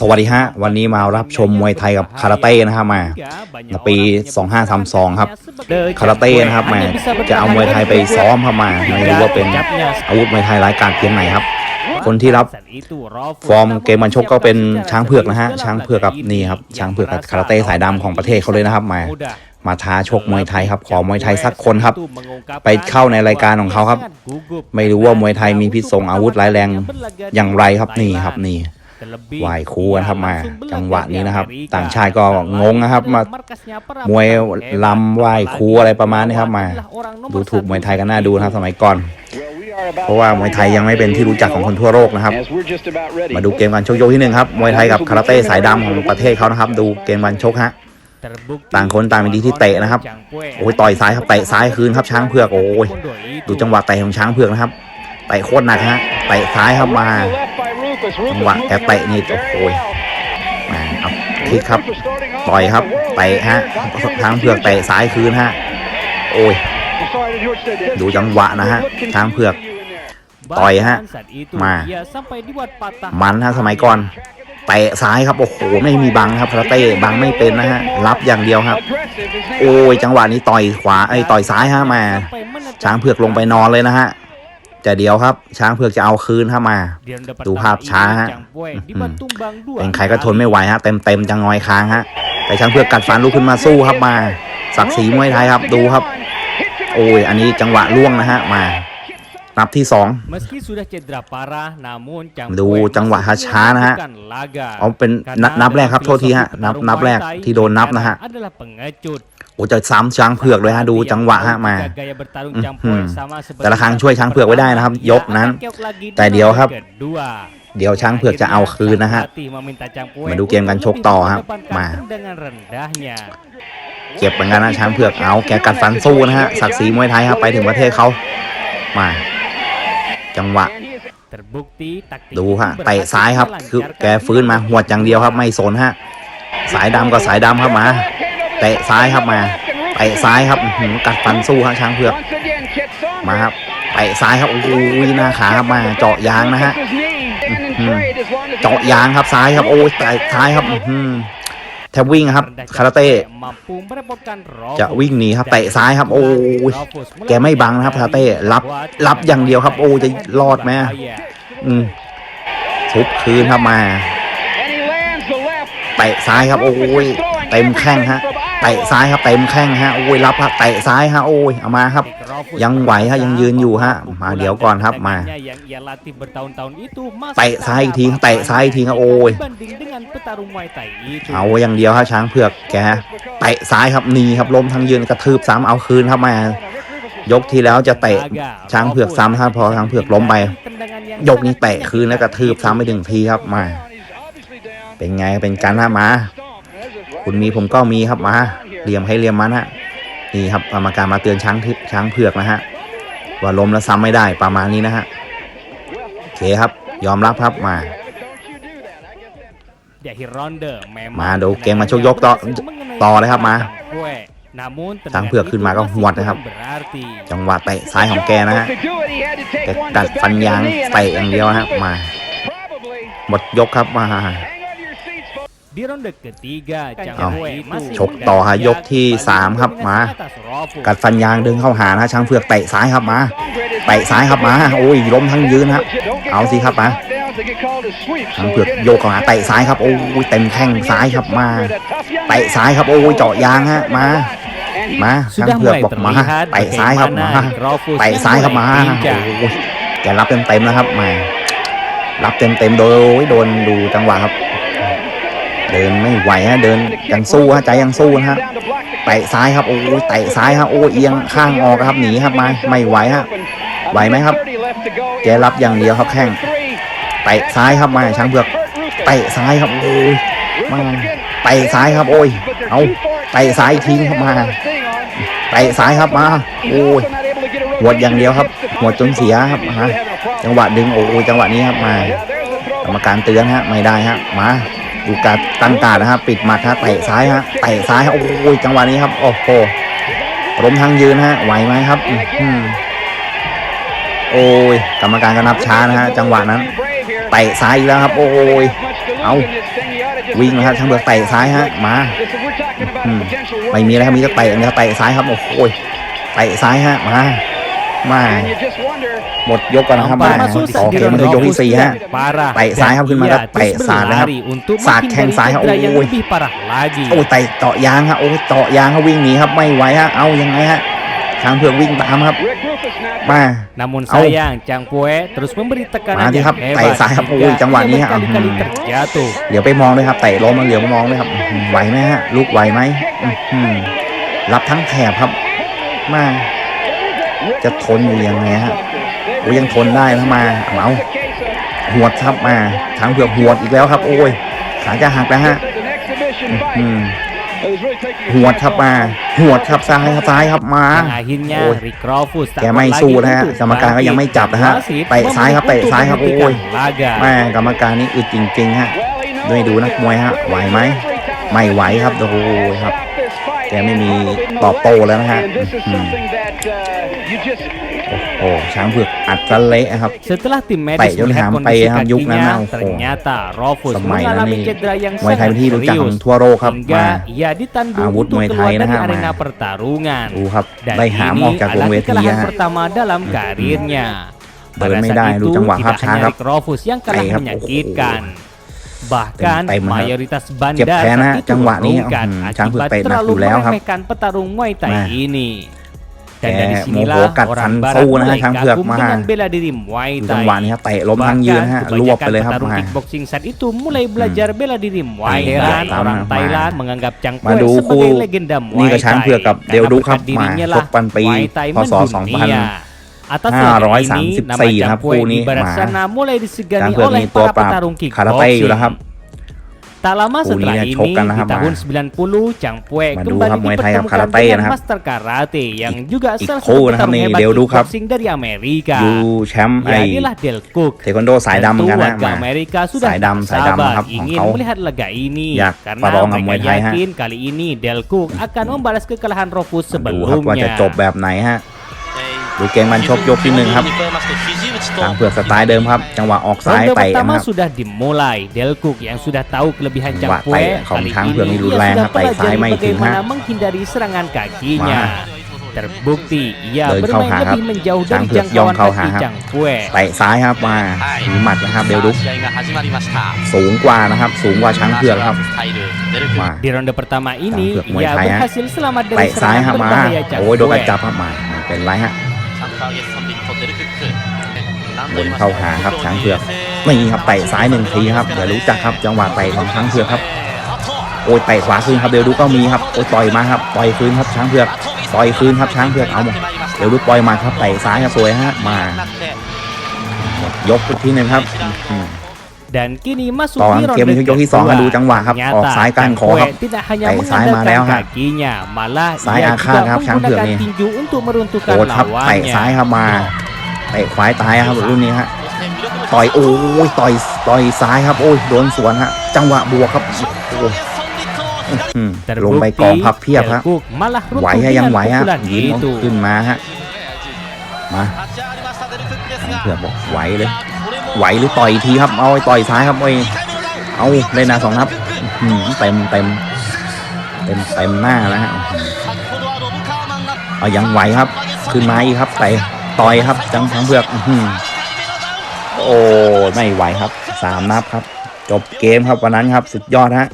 สวัสดีฮะ วันนี้มารับชมมวยไทยกับคาราเต้นะฮะมาในปี 2532 ครับคาราเต้นะครับมาจะเอามวยไทยไปซ้อมเข้ามาไม่รู้ว่าเป็นอาวุธมวยไทยรายการเพียงไหนครับ คนที่รับฟอร์มเกมมันชกก็เป็นช้างเผือกนะฮะช้างเผือกกับนี่ครับช้างเผือกกับคาราเต้สายดำของประเทศเขาเลยนะครับมามาท้าชกมวยไทยครับขอมวยไทยสักคนครับ ไปเข้าในรายการของเขาครับ ไม่รู้ว่ามวยไทยมีพิษสงอาวุธร้ายแรงอย่างไรครับนี่ครับนี่ ไหวคูกันครับมา จังหวะนี้นะครับ ต่างชาติก็งงนะครับ มามวยลำไหวคูอะไรประมาณนี้ครับมา ดูถูกมวยไทยกันน่าดูนะครับ สมัยก่อน เพราะว่ามวยไทยยังไม่เป็นที่รู้จักของคนทั่วโลกนะครับ มาดูเกมการชกยกที่หนึ่งครับมวยไทยกับคาราเต้สายดำของประเทศเขานะครับ ดูเกมการชกฮะต่างคนต่างมีดีที่เตะนะครับ โอ้ยต่อยซ้ายครับเตะซ้ายคืนครับช้างเผือกโอ้ยดูจังหวะเตะของช้างเผือกนะครับเตะโคตรหนักฮะเตะซ้ายครับมา จังหวะแกเตะนี่โอ้โหมาเอาคิกครับต่อยครับเตะฮะช้างเผือกเตะซ้ายคืนฮะโอ้ยดูจังหวะนะฮะช้างเผือกต่อยฮะมามันฮะสมัยก่อนเตะซ้ายครับโอ้โหไม่มีบังครับคาราเต้บังไม่เป็นนะฮะรับอย่างเดียวครับ โอ้ยจังหวะนี้ต่อยขวาไอ้ต่อยซ้ายฮะมาช้างเผือกลงไปนอนเลยนะฮะ จะเดียวครับ ช้างเผือกจะเอาคืนฮะมา ดูภาพช้าฮะเป็นใครก็ทนไม่ไหวฮะเต็มเต็มๆจังงอยค้างฮะแต่ช้างเผือกกัดฟันลุกขึ้นมาสู้ครับมา ศักดิ์ศรีมวยไทยครับดูครับ โอ้ยอันนี้จังหวะล่วงนะฮะมานับที่สองดูจังหวะช้าๆนะฮะเอาเป็นนับนับแรกครับโทษทีฮะนับนับแรกที่โดนนับนะฮะโอ้จะซ้ำช้างเผือกเลยฮะดูจังหวะฮะมาอื้อหือแต่ละครั้งช่วยช้างเผือกไว้ได้นะครับ ยกนั้น แต่เดี๋ยวครับ เดี๋ยวช้างเผือกจะเอาคืนนะฮะมาดูเกมการชกต่อครับมาเก็บเหมือนกันนะช้างเผือกเอาแกกัดฟันสู้นะฮะศักดิ์ศรีมวยไทยครับไปถึงประเทศเขามา จังหวะดูฮะเตะซ้ายครับคือแกฟื้นมาหวดอย่างเดียวครับ ไม่สนฮะ สายดำก็สายดำครับมา เตะซ้ายครับมาเตะซ้ายครับหือกัดฟันสู้ฮะช้างเผือกมาครับเตะซ้ายครับโอ้โหน้าขาครับมาเจาะยางนะฮะเจาะยางครับซ้ายครับโอ้ยเตะซ้ายครับหือแทบวิ่งครับคาราเต้จะวิ่งหนีครับเตะซ้ายครับ โอ้ยแกไม่บังนะครับคาราเต้รับรับอย่างเดียวครับ โอ้จะรอดไหมอืมทุบคืนครับมาเตะซ้ายครับ โอ้ยเต็มแข้งฮะ เตะซ้ายครับเต็มแข้งฮะโอ้ยรับฮะเตะซ้ายฮะโอ้ยเอามาครับ ยังไหวฮะยังยืนอยู่ฮะมาเดี๋ยวก่อนครับมาเตะซ้ายอีกทีเตะซ้ายอีกทีครับโอ้ยเอาอย่างเดียวครับช้างเผือกแกเตะซ้ายครับนีครับล้มทั้งยืนกระทืบซ้ำเอาคืนครับมายกที่แล้วจะเตะช้างเผือกซ้ำครับพอช้างเผือกล้มไป ยกนี้เตะคืนแล้วกระทืบซ้ำไปถึงทีครับมา เป็นไงเป็นการหน้ามา คุณมีผมก็มีครับมาเหลี่ยมให้เหลี่ยมมันฮะนี่ครับกรรมการมาเตือนช้างทึช้างเผือกนะฮะว่าล้มแล้วซ้ำไม่ได้ประมาณนี้นะฮะโอเคครับยอมรับครับมามาดูเกมมาชกยกต่อต่อเลยครับมาช้างเผือกขึ้นมาก็หวดนะครับ จังหวะเตะซ้ายของแกนะฮะแกกัดฟันยางเตะอย่างเดียวฮะมาหมดยกครับมา เอาชกต่อฮะยกที่สามครับมา กัดฟันยางดึงเข้าหานะช้างเผือกเตะซ้ายครับมาเตะซ้ายครับมาโอ้ยล้มทั้งยืนครับ เอาสิครับมาช้างเผือกโยกเข้าหาเตะซ้ายครับโอ้ยเต็มแข้งซ้ายครับมาเตะซ้ายครับโอ้ยเจาะยางฮะมามาช้างเผือกบอกมาเตะซ้ายครับมาเตะซ้ายครับมาโอ้ยแกรับเต็มเต็มๆนะครับมารับเต็มเต็มๆโดยโดนดูจังหวะครับ เดินไม่ไหวฮะเดินยังสู้ฮะใจยังสู้นะฮะเตะซ้ายครับโอ้ยเตะซ้ายฮะโอ้เอียงข้างออกครับหนีครับมาไม่ไหวฮะไหวไหมครับแกรับอย่างเดียวครับแข้งเตะซ้ายครับมาช้างเผือกเตะซ้ายครับโอ้ยมาเตะซ้ายครับโอ้ยเอาเตะซ้ายทิ้งครับมาเตะซ้ายครับมาโอ้ยหัวดอย่างเดียวครับ หัวดจนเสียครับมาจังหวะดึงโอ้ยจังหวะนี้ครับมากรรมการเตือนฮะไม่ได้ฮะมา ดูการตั้งการนะครับ ปิดหมัดฮะเตะซ้ายฮะเตะซ้ายฮะโอ้ยจังหวะนี้ครับโอ้โหล้มทั้งยืนฮะไหวไหมครับอือหือโอ้ยกรรมการก็นับช้านะฮะจังหวะนั้นเตะซ้ายอีกแล้วครับ โอ้ยเอาวิ่งนะครับช้างเผือกเตะซ้ายฮะมาไม่มีอะไรครับมีแต่เตะอย่างเดียวเตะซ้ายครับโอ้โหเตะซ้ายฮะมา มาหมดยกก่อนนะครับมา Tanpa susah ต่อเกมมันคือยกที่สี่ฮะ parah เตะซ้ายครับขึ้นมา Dan แล้ว ia เตะ terus สาดนะครับ berlari untuk สาดแข้ง menghindari ซ้ายครับ cedera yang โอ้ย lebih parah lagi โอ้ยเตะเจาะยางฮะโอ้ยเจาะยางเขาวิ่งหนีครับไม่ไหวฮะเอายังไงฮะช้างเผือกวิ่งตามครับ มา namun Au. sayang Chang Pue terus memberi tekanan Mati, yang Hap. hebat Tek saya, Hap. hingga Ui, jangan ia ni, Hap. berkali-kali Hmm. terjatuh เดี๋ยวไปมองด้วยครับเตะล้มมาเหลียวมองด้วยครับอื้อหือไหวไหมฮะลูกไหวไหมอื้อหือรับทั้งแถบครับ มา จะทนอยู่ยังไงฮะโอ้ยยังทนได้นะมาเอาหวดครับมาช้างเผือกหวดอีกแล้วครับ โอ้ยขาจะหักแล้วฮะอืมหวดครับมาหวดครับซ้ายครับซ้ายครับมา dan akhirnya Ui. Rick Rofus tak แก kuat ไม่ lagi สู้นะฮะ untuk กรรมการก็ยังไม่จับนะฮะ wasit เตะซ้ายครับ memilih เตะ untuk ซ้ายครับโอ้ย menghentikan laga แม่กรรมการนี่อึดจริงๆฮะด้วยดูนักมวยฮะไหวไหมไม่ไหวครับโอ้โหครับ แกไม่มีตอบโต้แล้วนะฮะอืมโอ้ช้างเผือกอัดซะเละครับ Setelah tim medis Tek jauh melihat sampai kondisi yang yuk kakinya, nana, oh. ternyata Rofus Semai mengalami nani. cedera yang มวยไทยเป็น sangat ที่รู้จักของ serius ทั่วโลกครับ hingga มา ia ditandung Awut untuk Muay keluar Thai dari na ha, arena ma. pertarungan. ดูครับ Dan ได้หามออก ini จากวง adalah เวที kekalahan ฮะ pertama dalam karirnya. Ber Pada medai, saat lu itu jangwak tidak hap hanya sarap. Rick Rofus yang kalah Baik, hap. menyakitkan. Bahkan Tem- tem, hap. mayoritas Cep bandar kena saat itu jangwak ni, terlungkat hmm, cangkuk akibat tek nak terlalu dulu, hap. meremehkan petarung Muay Thai Nah. ini. Dan Kayak dari moho sinilah kat orang fan barat fu nah, mulai Cang Phược kagum mah. dengan bela diri Muay ดูจัง Thai. หวะนี้ครับเตะล้มทั้งยืนฮะ Bahkan รวบไปเลยครับ kebanyakan มา petarung kickboxing saat itu mulai belajar bela diri Muay Iya, Thai. tahu Orang nama. Thailand menganggap Chang มา Pue ดู sebagai คู่ legenda นี่ Muay ก็ช้าง Thai. เผือกกับ Karena เดลดุครับ berkat มา dirinya ช lah กปันปี Muay Thai พศ mendunia. Atas ห้า dasar ร้อย ini, สามสิบ nama สี่ Chang นะครับ Pue คู่นี้ ibarat มา sana mulai ช้าง disegani เผือก oleh นี่ตัว para ปราบ petarung คาราเต้อยู่แล้วครับ kickboxing. Tak lama Uni setelah nya ini, chokan lah, di Ma. tahun 90, Chang Pue Madu kembali hap Muay Thai hap dipertemukan karate dengan นะครับ master karate yang juga Ikut salah satu นะครับ petarung นี่ hebat เดลดุครับ kickboxing dari Amerika. ยูแชมป์ไอ Yailah Del Cook. เทควันโดสายดำเหมือนกัน Tentu นะ warga มา Amerika sudah Sài tak đam, sài đam sabar hap ingin Hong Kong. melihat laga ini Yak, karena parong sama Muay mereka Thai, ha. yakin kali ini Del Cook akan membalas kekalahan Rofus มาดูครับว่าจะ sebelumnya. ดูเกมมันชกยกที่หนึ่งครับทางเผือกสไตล์เดิมครับ จังหวะออกซ้ายไปนะครับ sudah dimulai Delcook yang sudah tahu kelebihan Chang Pue kali ini ia sudah pelajari bagaimana menghindari serangan kakinya terbukti ia bermain lebih menjauh dari jangkauan kaki Chang Pue เตะซ้ายครับมามีหมัดนะครับเดลดุกสูงกว่านะครับสูงกว่าช้างเผือกครับมา di ronde pertama ini ia berhasil selamat dari serangan berbahaya Chang Pue โอ้ยโดนกระจับครับมาเป็นไรฮะ บนเข้าหาครับช้างเผือกไม่ครับเตะซ้ายหนึ่งทีครับเดี๋ยวรู้จักครับจังหวะเตะของช้างเผือกครับโอ้ยเตะขวาคืนครับเดี๋ยวดูก็มีครับโอ้ยต่อยมาครับต่อยคืนครับช้างเผือกต่อยคืนครับช้างเผือกเอาหมดเดี๋ยวดูปล่อยมาครับเตะซ้ายครับสวยฮะมายกทีหนึ่งครับ แดนกินีมาสุต่อเกมยกที่สองดูจังหวะครับออกซ้ายกลางขอครับแต่ซ้ายมาแล้วฮะซ้ายอาฆาตครับช้างเผือกนี่โอ้ยครับไปซ้ายครับมาไปควายตายครับรุ่นนี้ฮะต่อยโอ้ยต่อยต่อยซ้ายครับโอ้ยโดนสวนฮะจังหวะบวกครับโอ้ลงไปกองพับเพียบฮะไหวฮะยังไหวฮะยืนขึ้นมาฮะมาเผื่อบอกไหวเลย ไหวหรือต่อยทีครับเอาอ้ต่อยซ้ายครับไอ้เอาเลยนะสองนับเต็มเต็มเต็มเต็มหน้าแล้วฮะเอายังไหวครับ ขึ้นมาครับไปต่อยครับ จังทั้งเพือกโอ้ไม่ไหวครับสามนับครับ จบเกมครับวันนั้นครับ สุดยอดฮะ